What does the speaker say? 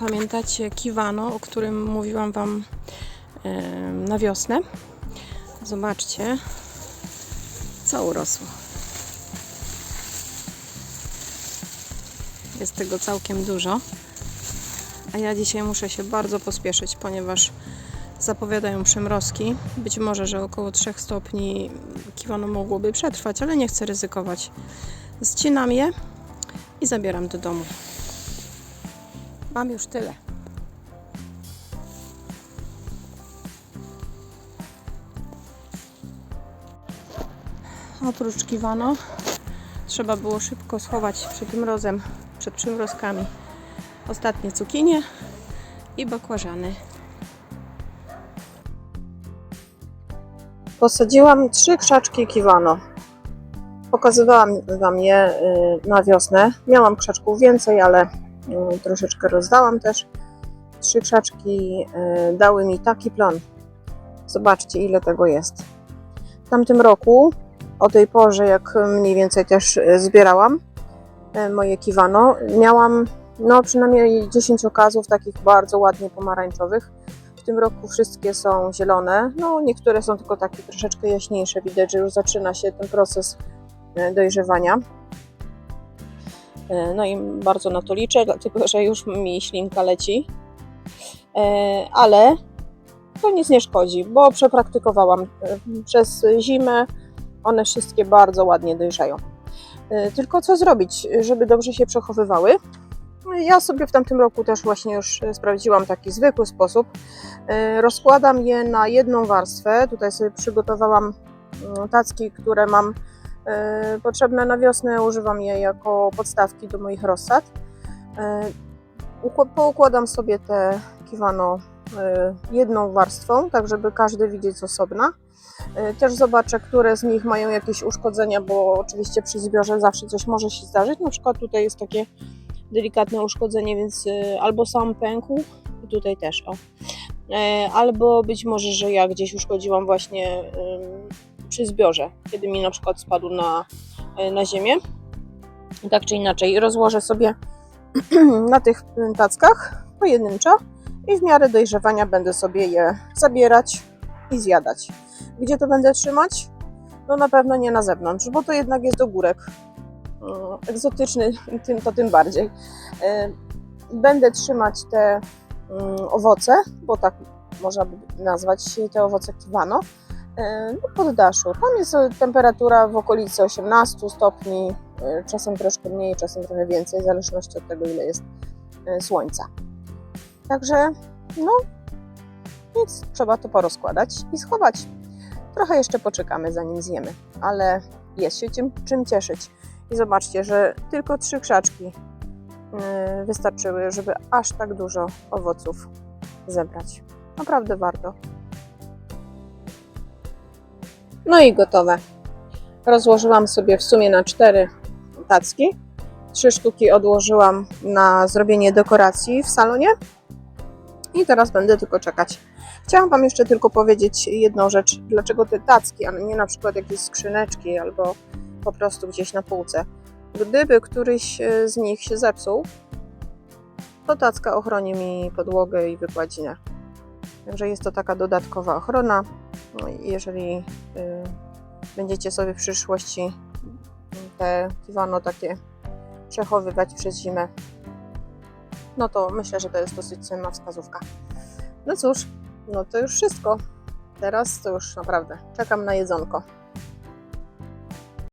pamiętacie kiwano, o którym mówiłam Wam na wiosnę? Zobaczcie, co urosło. Jest tego całkiem dużo. A ja dzisiaj muszę się bardzo pospieszyć, ponieważ zapowiadają przymrozki. Być może, że około 3 stopni kiwano mogłoby przetrwać, ale nie chcę ryzykować. Zcinam je i zabieram do domu. Mam już tyle. Oprócz kiwano trzeba było szybko schować przed mrozem, przed przymrozkami ostatnie cukinie i bakłażany. Posadziłam trzy krzaczki kiwano. Pokazywałam Wam je y, na wiosnę. Miałam krzaczków więcej, ale troszeczkę rozdałam też. Trzy krzaczki y, dały mi taki plon. Zobaczcie, ile tego jest. W tamtym roku, o tej porze, jak mniej więcej też y, zbierałam y, moje kiwano, miałam no przynajmniej 10 okazów takich bardzo ładnie pomarańczowych. W tym roku wszystkie są zielone, no niektóre są tylko takie troszeczkę jaśniejsze. Widać, że już zaczyna się ten proces e, dojrzewania. E, No i bardzo na to liczę, dlatego że już mi ślinka leci. E, Ale to nic nie szkodzi, bo przepraktykowałam e, przez zimę. One wszystkie bardzo ładnie dojrzeją. Tylko co zrobić, żeby dobrze się przechowywały? Ja sobie w tamtym roku też właśnie już sprawdziłam taki zwykły sposób. Rozkładam je na jedną warstwę. Tutaj sobie przygotowałam mm, tacki, które mam potrzebne na wiosnę. Używam je jako podstawki do moich rozsad. E, ukła- Poukładam sobie te kiwano e, jedną warstwą, tak żeby każdy widzieć osobna. E, Też zobaczę, które z nich mają jakieś uszkodzenia, bo oczywiście przy zbiorze zawsze coś może się zdarzyć. Na przykład tutaj jest takie delikatne uszkodzenie, więc albo sam pękł, i tutaj też, o. E, Albo być może, że ja gdzieś uszkodziłam właśnie przy zbiorze, kiedy mi na przykład spadł na, e, na ziemię. Tak czy inaczej, rozłożę sobie na tych tackach pojedynczo i w miarę dojrzewania będę sobie je zabierać i zjadać. Gdzie to będę trzymać? No na pewno nie na zewnątrz, bo to jednak jest ogórek mm, egzotyczny, tym to tym bardziej. E, Będę trzymać te mm, owoce, bo tak można by nazwać te owoce kiwano, e, no, pod daszu. Tam jest e, temperatura w okolicy 18 stopni, e, czasem troszkę mniej, czasem trochę więcej, w zależności od tego, ile jest słońca. Także, no, nic, trzeba to porozkładać i schować. Trochę jeszcze poczekamy, zanim zjemy, ale jest się czym, czym cieszyć. I zobaczcie, że tylko trzy krzaczki wystarczyły, żeby aż tak dużo owoców zebrać. Naprawdę warto. No i gotowe. Rozłożyłam sobie w sumie na cztery tacki. Trzy sztuki odłożyłam na zrobienie dekoracji w salonie. I teraz będę tylko czekać. Chciałam Wam jeszcze tylko powiedzieć jedną rzecz. Dlaczego te tacki, a nie na przykład jakieś skrzyneczki albo po prostu gdzieś na półce. Gdyby któryś e, z nich się zepsuł, to tacka ochroni mi podłogę i wykładzinę. Także jest to taka dodatkowa ochrona. No jeżeli y, będziecie sobie w przyszłości te kiwano takie przechowywać przez zimę, no to myślę, że to jest dosyć cenna wskazówka. No cóż, no to już wszystko. Teraz to już naprawdę czekam na jedzonko.